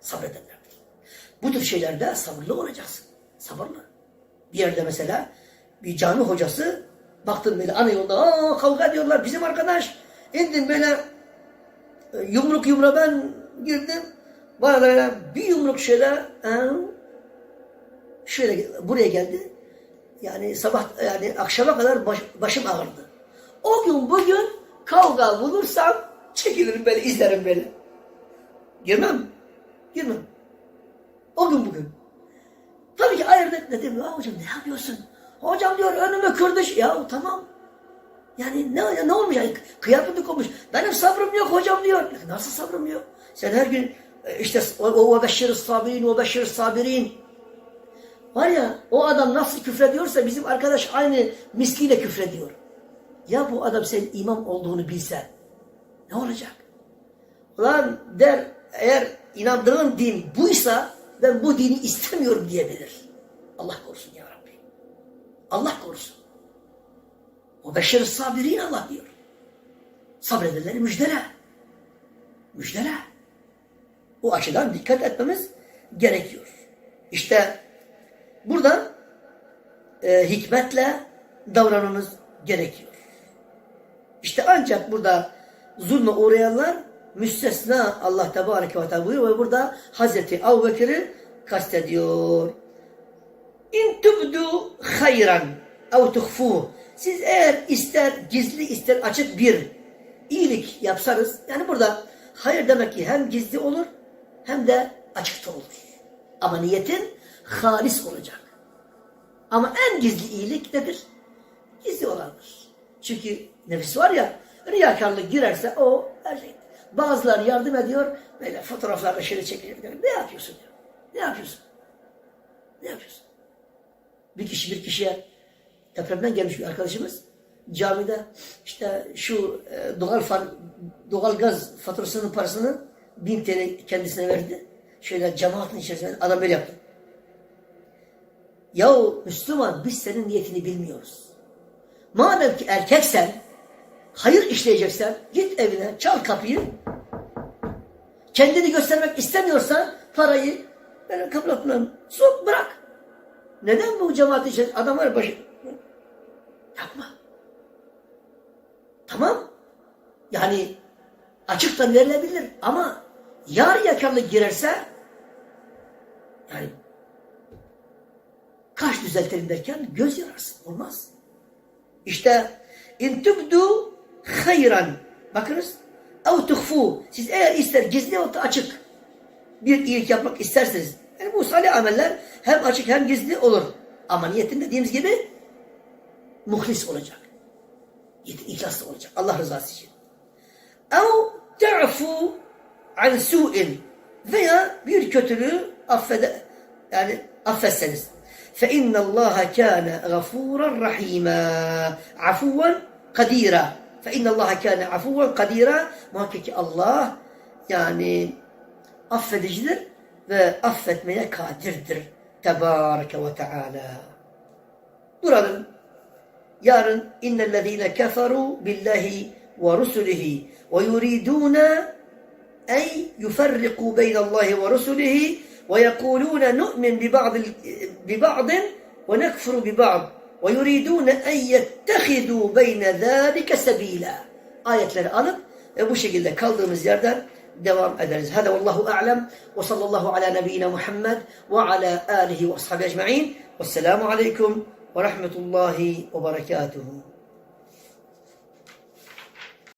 Sabredenlerdir. Bu tür şeylerde sabırlı olacaksın. Sabırlı. Bir yerde mesela bir cami hocası baktım böyle ana yolda aa kavga ediyorlar bizim arkadaş. İndim böyle e, yumruk yumruğa ben girdim. Bana böyle bir yumruk şöyle şöyle buraya geldi. Yani sabah yani akşama kadar baş- başım ağrıdı. O gün bugün kavga bulursam çekilirim böyle izlerim böyle. Girmem. Girmem. O gün bugün. Tabii ki ayırdık dedim. Ya hocam ne yapıyorsun? Hocam diyor önümü kırdı. Ya tamam. Yani ne, ne olmuş? Yani kıyafetlik olmuş. Benim sabrım yok hocam diyor. Nasıl sabrım yok? Sen her gün e, işte o, beşir sabirin, o beşir sabirin. Var ya o adam nasıl küfrediyorsa bizim arkadaş aynı misliyle küfrediyor. Ya bu adam senin imam olduğunu bilse ne olacak? Ulan der eğer inandığın din buysa ben bu dini istemiyorum diyebilir. Allah korusun ya Rabbi. Allah korusun. O beşer sabirin Allah diyor. Sabredenleri müjdele. Müjdele. Bu açıdan dikkat etmemiz gerekiyor. İşte burada e, hikmetle davranmamız gerekiyor. İşte ancak burada zulme uğrayanlar müstesna Allah Tebareke ve Teala buyuruyor ve burada Hazreti Bekir'i kastediyor. İn tubdu hayran ev tuhfu. Siz eğer ister gizli ister açık bir iyilik yapsanız yani burada hayır demek ki hem gizli olur hem de açıkta olur. Ama niyetin halis olacak. Ama en gizli iyilik nedir? Gizli olandır. Çünkü nefis var ya riyakarlık girerse o her şey. Bazılar yardım ediyor böyle fotoğraflarla şöyle çekiyor. diyor, Ne yapıyorsun diyor. Ne yapıyorsun? Ne yapıyorsun? Bir kişi bir kişiye depremden gelmiş bir arkadaşımız camide işte şu e, doğal far, doğal gaz faturasının parasını bin TL kendisine verdi. Şöyle cemaatin içerisinde adam böyle yaptı. Yahu Müslüman biz senin niyetini bilmiyoruz. Madem ki erkeksen, hayır işleyeceksen git evine çal kapıyı. Kendini göstermek istemiyorsan parayı böyle kapılatından sok bırak. Neden bu cemaat için adam var başı? Yapma. Tamam. Yani açıktan verilebilir ama yar yakarlık girerse yani kaş düzeltelim derken göz yararsın. Olmaz. İşte in tubdu hayran. Bakınız. Ev tuhfu. Siz eğer ister gizli ve açık bir iyilik yapmak isterseniz yani bu salih ameller hem açık hem gizli olur. Ama niyetin dediğimiz gibi muhlis olacak. Niyetin ihlaslı olacak. Allah rızası için. Ev te'fu an su'in veya bir kötülüğü affede yani affetseniz. فإن الله كان غفورا رحيما عفوا قديرا فإن الله كان عفوا kadira muhakkak ki Allah yani affedicidir ve affetmeye kadirdir. Tebareke ve Teala. Duralım. Yarın innellezine keferu billahi ve rusulihi ve yuriduna ey yuferriku beynallahi ve rusulihi ve yekuluna nu'min bi ba'd bi ba'd ve nekfuru bi ba'd ويريدون أن يتخذوا بين ذلك سبيلا. آيتleri alıp bu şekilde kaldığımız yerden devam ederiz. هذا والله أعلم. وصلى الله على نبينا محمد وعلى آله وأصحابه أجمعين. والسلام عليكم ورحمة الله وبركاته.